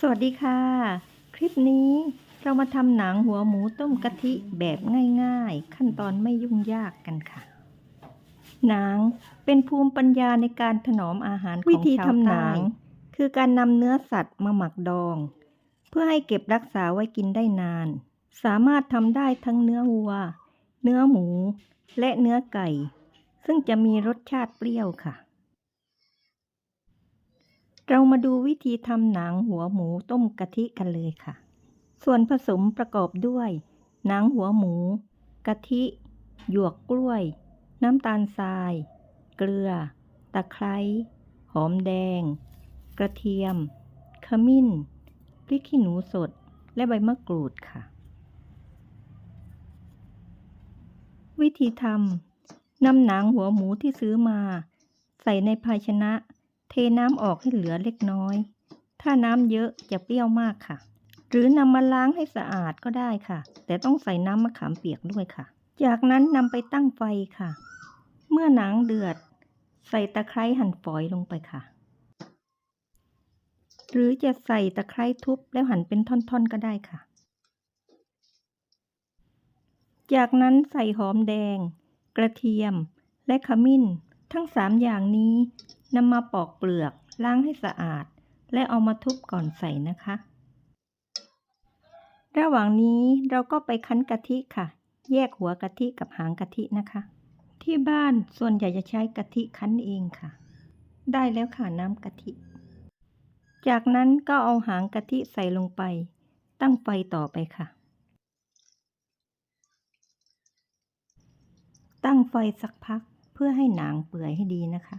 สวัสดีค่ะ คลิปนี้เรามาทำหนังหัวหมูต้มกะทิแบบง่ายๆ ขั้นตอนไม่ยุ่งยากกันค่ะ หนังเป็นภูมิปัญญาในการถนอมอาหารของวิธีชาวทำหนัใต้งคือการนำเนื้อสัตว์มาหมักดอง เพื่อให้เก็บรักษาไว้กินได้นาน สามารถทำได้ทั้งเนื้อวัว เนื้อหมู และเนื้อไก่ ซึ่งจะมีรสชาติเปรี้ยวค่ะ เรามาดูวิธีทำหนังหัวหมูต้มกะทิกันเลยค่ะ ส่วนผสมประกอบด้วย หนังหัวหมู กะทิ หยวกกล้วย น้ำตาลทราย เกลือ ตะไคร้ หอมแดง กระเทียม ขมิ้น พริกขี้หนูสด และใบมะกรูดค่ะ วิธีทำนำหนังหัวหมูที่ซื้อมา ใส่ในภาชนะ เทน้ำออกให้เหลือเล็กน้อย ถ้าน้ำเยอะจะเปรี้ยวมากค่ะ หรือนำมาล้างให้สะอาดก็ได้ค่ะ แต่ต้องใส่น้ำมะขามเปียกด้วยค่ะ จากนั้นนำไปตั้งไฟค่ะ เมื่อหนังเดือด ใส่ตะไคร้หั่นฝอยลงไปค่ะ หรือจะใส่ตะไคร้ทุบแล้วหั่นเป็นท่อนๆก็ได้ค่ะ จากนั้นใส่หอมแดง กระเทียมและขมิ้นทั้งสามอย่างนี้ นำมาปอกเปลือกล้างให้สะอาด และเอามาทุบก่อนใส่นะคะ ระหว่างนี้เราก็ไปคั้นกะทิค่ะ แยกหัวกะทิกับหางกะทินะคะ ที่บ้านส่วนใหญ่จะใช้กะทิคั้นเองค่ะ ได้แล้วค่ะน้ำกะทิ จากนั้นก็เอาหางกะทิใส่ลงไป ตั้งไฟต่อไปค่ะ ตั้งไฟสักพักเพื่อให้หนังเปื่อยให้ดีนะคะ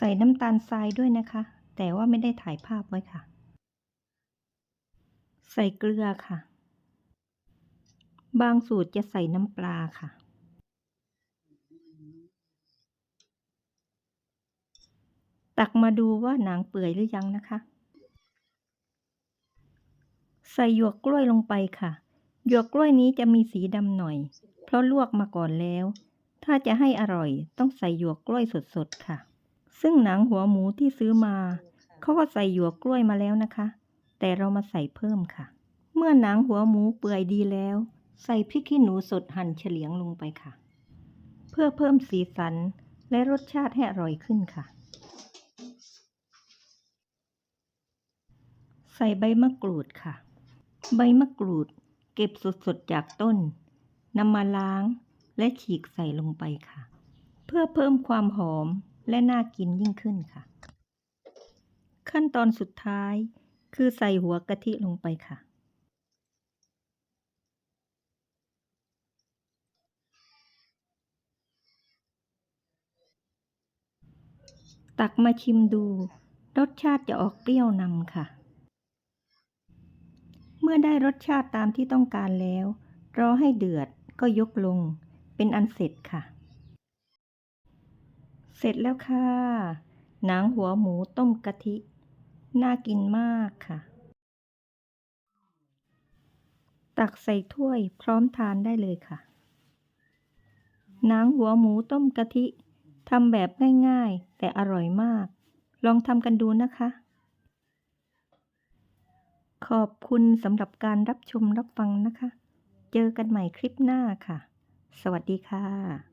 ใส่น้ำตาลทรายด้วยนะคะ แต่ว่าไม่ได้ถ่ายภาพไว้ค่ะ ใส่เกลือค่ะ บางสูตรจะใส่น้ำปลาค่ะ ตักมาดูว่าหนังเปื่อยหรือยังนะคะ ใส่หยวกกล้วยลงไปค่ะ หยวกกล้วยนี้จะมีสีดำหน่อย เพราะลวกมาก่อนแล้ว ถ้าจะให้อร่อยต้องใส่หยวกกล้วยสดๆค่ะ ซึ่งหนังหัวหมูที่ซื้อมา เขาก็ใส่หยวกกล้วยมาแล้วนะคะ แต่เรามาใส่เพิ่มค่ะ เมื่อหนังหัวหมูเปื่อยดีแล้ว ใส่พริกขี้หนูสดหั่นเฉลียงลงไปค่ะ เพื่อเพิ่มสีสันและรสชาติให้อร่อยขึ้นค่ะ ใส่ใบมะกรูดค่ะ ใบมะกรูดเก็บสดๆจากต้นนำมาล้างและฉีกใส่ลงไปค่ะ เพื่อเพิ่มความหอม และน่ากินยิ่งขึ้นค่ะ ขั้นตอนสุดท้ายคือใส่หัวกะทิลงไปค่ะ ตักมาชิมดู รสชาติจะออกเปรี้ยวนำค่ะ เมื่อได้รสชาติตามที่ต้องการแล้ว รอให้เดือดก็ยกลง เป็นอันเสร็จค่ะ เสร็จแล้วค่ะ หนังหัวหมูต้มกะทิ น่ากินมากค่ะ ตักใส่ถ้วยพร้อมทานได้เลยค่ะ หนังหัวหมูต้มกะทิทำแบบง่ายๆ แต่อร่อยมาก ลองทำกันดูนะคะ ขอบคุณสำหรับการรับชมรับฟังนะคะ เจอกันใหม่คลิปหน้าค่ะ สวัสดีค่ะ